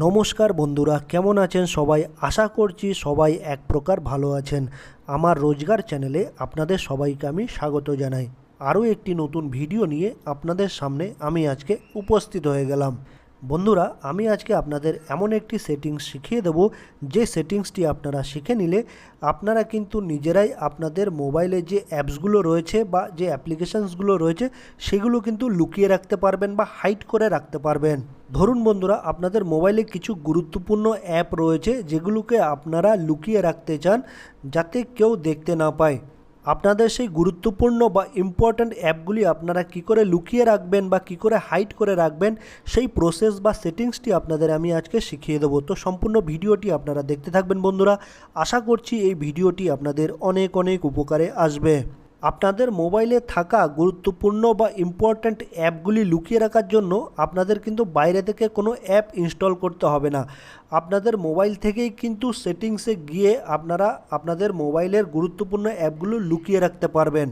নমস্কার বন্ধুরা, কেমন আছেন সবাই? আশা করছি সবাই এক প্রকার ভালো আছেন। আমার রোজগার চ্যানেলে আপনাদের সবাইকে আমি স্বাগত জানাই। আরও একটি নতুন ভিডিও নিয়ে আপনাদের সামনে আমি আজকে উপস্থিত হয়ে গেলাম। বন্ধুরা, আমি আজকে আপনাদের এমন একটি সেটিংস শিখিয়ে দেব। যে সেটিংসটি আপনারা শিখে নিলে আপনারা কিন্তু নিজেরাই আপনাদের মোবাইলে যে অ্যাপসগুলো রয়েছে বা যে অ্যাপ্লিকেশানসগুলো রয়েছে, সেগুলো কিন্তু লুকিয়ে রাখতে পারবেন বা হাইড করে রাখতে পারবেন। ধরুন বন্ধুরা, আপনাদের মোবাইলে কিছু গুরুত্বপূর্ণ অ্যাপ রয়েছে যেগুলোকে আপনারা লুকিয়ে রাখতে চান যাতে কেউ দেখতে না পায়। আপনাদের সেই গুরুত্বপূর্ণ বা ইম্পর্ট্যান্ট অ্যাপগুলি আপনারা কি করে লুকিয়ে রাখবেন বা কি করে হাইড করে রাখবেন, সেই প্রসেস বা সেটিংসটি আপনাদের আমি আজকে শিখিয়ে দেবো। তো সম্পূর্ণ ভিডিওটি আপনারা দেখতে থাকবেন বন্ধুরা। আশা করছি এই ভিডিওটি আপনাদের অনেক অনেক উপকারে আসবে। আপনাদের মোবাইলে থাকা গুরুত্বপূর্ণ বা ইম্পর্ট্যান্ট অ্যাপগুলি লুকিয়ে রাখার জন্য আপনাদের কিন্তু বাইরে থেকে কোনো অ্যাপ ইনস্টল করতে হবে না। আপনাদের মোবাইল থেকেই কিন্তু সেটিংসে গিয়ে আপনারা আপনাদের মোবাইলের গুরুত্বপূর্ণ অ্যাপগুলো লুকিয়ে রাখতে পারবেন।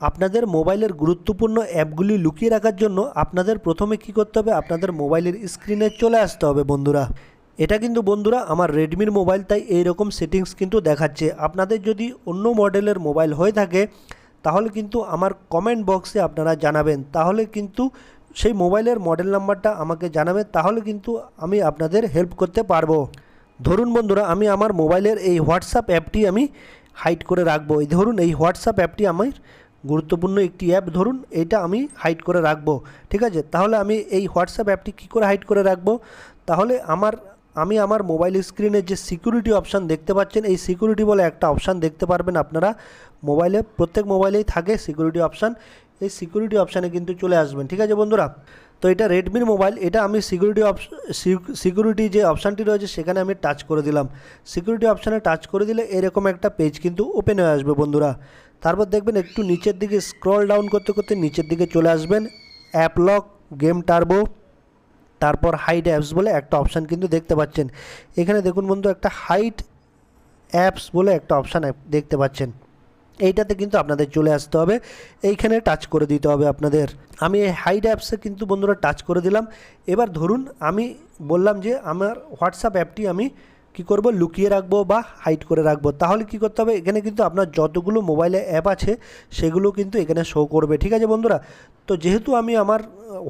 আপনাদের মোবাইলের গুরুত্বপূর্ণ অ্যাপগুলি লুকিয়ে রাখার জন্য আপনাদের প্রথমে কি করতে হবে? আপনাদের মোবাইলের স্ক্রিনে চলে আসতে হবে বন্ধুরা। এটা কিন্তু বন্ধুরা আমার রেডমির মোবাইল, তাই এই রকম সেটিংস কিন্তু দেখাচ্ছে। আপনাদের যদি অন্য মডেলের মোবাইল হয়ে থাকে তাহলে কিন্তু আমার কমেন্ট বক্সে আপনারা জানাবেন। তাহলে কিন্তু সেই মোবাইলের মডেল নাম্বারটা আমাকে জানাবেন। তাহলে কিন্তু আমি আপনাদের হেল্প করতে পারব। ধরুন বন্ধুরা, আমি আমার মোবাইলের এই হোয়াটসঅ্যাপ অ্যাপটি আমি হাইড করে রাখব। এই ধরুন, এই হোয়াটসঅ্যাপ অ্যাপটি আমার গুরুত্বপূর্ণ একটি অ্যাপ ধরুন, এটা আমি হাইড করে রাখব। ঠিক আছে? তাহলে আমি এই হোয়াটসঅ্যাপ অ্যাপটি কী করে হাইড করে রাখব? তাহলে আমার আমি আমার মোবাইল স্ক্রিনে যে সিকিউরিটি অপশান দেখতে পাচ্ছেন, এই সিকিউরিটি বলে একটা অপশান দেখতে পারবেন আপনারা। মোবাইলে, প্রত্যেক মোবাইলেই থাকে সিকিউরিটি অপশান এই সিকিউরিটি অপশানে কিন্তু চলে আসবেন, ঠিক আছে বন্ধুরা? তো এটা রেডমির মোবাইল এটা আমি সিকিউরিটি সিকিউরিটি যে অপশানটি রয়েছে, সেখানে আমি টাচ করে দিলাম। সিকিউরিটি অপশানে টাচ করে দিলে এরকম একটা পেজ কিন্তু ওপেন হয়ে আসবে বন্ধুরা। তারপর দেখবেন একটু নিচের দিকে স্ক্রল ডাউন করতে করতে নিচের দিকে চলে আসবেন। অ্যাপলক গেম টার্বো তারপর হাইড অ্যাপস বলে একটা অপশান কিন্তু দেখতে পাচ্ছেন। এখানে দেখুন বন্ধু, একটা হাইট অ্যাপস বলে একটা অপশান দেখতে পাচ্ছেন। এইটাতে কিন্তু আপনাদের চলে আসতে হবে। এইখানে টাচ করে দিতে হবে আপনাদের। আমি এই হাইড অ্যাপসে কিন্তু বন্ধুরা টাচ করে দিলাম। এবার ধরুন, আমি বললাম যে আমার হোয়াটসঅ্যাপ অ্যাপটি আমি কি করব? লুকিয়ে রাখব বা হাইড করে রাখব। তাহলে কি করতে হবে? এখানে কিন্তু আপনার যতগুলো মোবাইলে অ্যাপ আছে, সেগুলো কিন্তু এখানে শো করবে। ঠিক আছে বন্ধুরা? তো যেহেতু আমি আমার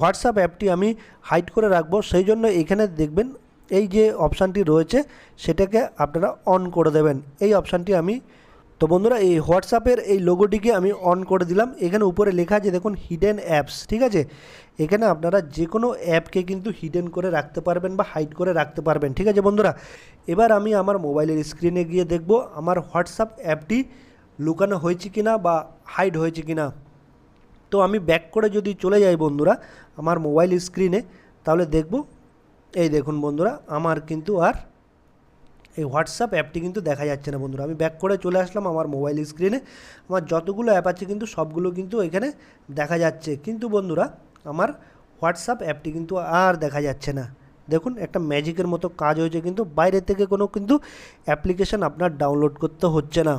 হোয়াটসঅ্যাপ অ্যাপটি আমি হাইড করে রাখব, সেই জন্য এখানে দেখবেন এই যে অপশানটি রয়েছে, সেটাকে আপনারা অন করে দেবেন। এই অপশানটি আমি তো বন্ধুরা, এই হোয়াটসঅ্যাপের এই লোগোটিকে আমি অন করে দিলাম। এখানে উপরে লেখা আছে, দেখুন হিডেন অ্যাপস ঠিক আছে? এখানে আপনারা যে কোনো অ্যাপকে কিন্তু হিডেন করে রাখতে পারবেন বা হাইড করে রাখতে পারবেন, ঠিক আছে বন্ধুরা? এবার আমি আমার মোবাইলের স্ক্রিনে গিয়ে দেখব, আমার হোয়াটসঅ্যাপ অ্যাপটি লুকানো হয়েছে কিনা বা হাইড হয়েছে কিনা। তো আমি ব্যাক করে যদি চলে যাই বন্ধুরা, আমার মোবাইল স্ক্রিনে তাহলে দেখব, এই দেখুন বন্ধুরা, আমার কিন্তু আর এই হোয়াটসঅ্যাপ অ্যাপটি কিন্তু দেখা যাচ্ছে না বন্ধুরা। আমি ব্যাক করে চলে আসলাম আমার মোবাইল স্ক্রিনে। আমার যতগুলো অ্যাপ আছে কিন্তু সবগুলো কিন্তু এখানে দেখা যাচ্ছে। কিন্তু বন্ধুরা, আমার হোয়াটসঅ্যাপ অ্যাপটি কিন্তু আর দেখা যাচ্ছে না। দেখুন, একটা ম্যাজিকের মতো কাজ হয়েছে কিন্তু বাইরে থেকে কোনো কিন্তু অ্যাপ্লিকেশান আপনার ডাউনলোড করতে হচ্ছে না।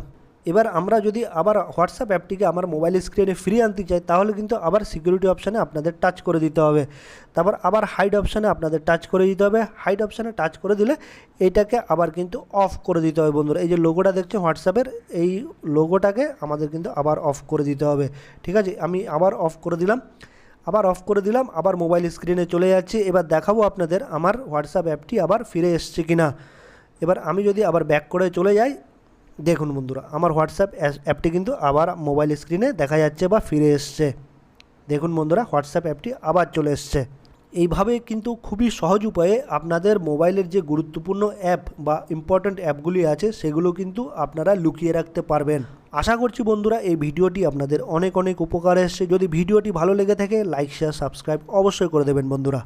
এবার আমরা যদি আবার হোয়াটসঅ্যাপ অ্যাপটিকে আমার মোবাইল স্ক্রিনে ফ্রি আনতে চাই, তাহলে কিন্তু আবার সিকিউরিটি অপশানে আপনাদের টাচ করে দিতে হবে। তারপর আবার হাইড অপশানে আপনাদের টাচ করে দিতে হবে। হাইড অপশানে টাচ করে দিলে এইটাকে আবার কিন্তু অফ করে দিতে হবে বন্ধুরা। এই যে লোগোটা দেখছে হোয়াটসঅ্যাপের এই লোগোটাকে আমাদের কিন্তু আবার অফ করে দিতে হবে। ঠিক আছে? আমি আবার অফ করে দিলাম। আবার অফ করে দিলাম। আবার মোবাইল স্ক্রিনে চলে যাচ্ছে। এবার দেখাবো আপনাদের আমার হোয়াটসঅ্যাপ অ্যাপটি আবার ফিরে এসছে কি না এবার আমি যদি আবার ব্যাক করে চলে যাই দেখুন বন্ধুরা, আমার হোয়াটসঅ্যাপ অ্যাপটি কিন্তু আবার মোবাইল স্ক্রিনে দেখা যাচ্ছে বা ফিরে এসছে। দেখুন বন্ধুরা, হোয়াটসঅ্যাপ অ্যাপটি আবার চলে এসছে। এইভাবে কিন্তু খুবই সহজ উপায়ে আপনাদের মোবাইলের যে গুরুত্বপূর্ণ অ্যাপ বা ইম্পর্ট্যান্ট অ্যাপগুলি আছে, সেগুলো কিন্তু আপনারা লুকিয়ে রাখতে পারবেন। আশা করছি বন্ধুরা, এই ভিডিওটি আপনাদের অনেক অনেক উপকার এসছে। যদি ভিডিওটি ভালো লেগে থাকে লাইক শেয়ার সাবস্ক্রাইব অবশ্যই করে দেবেন বন্ধুরা।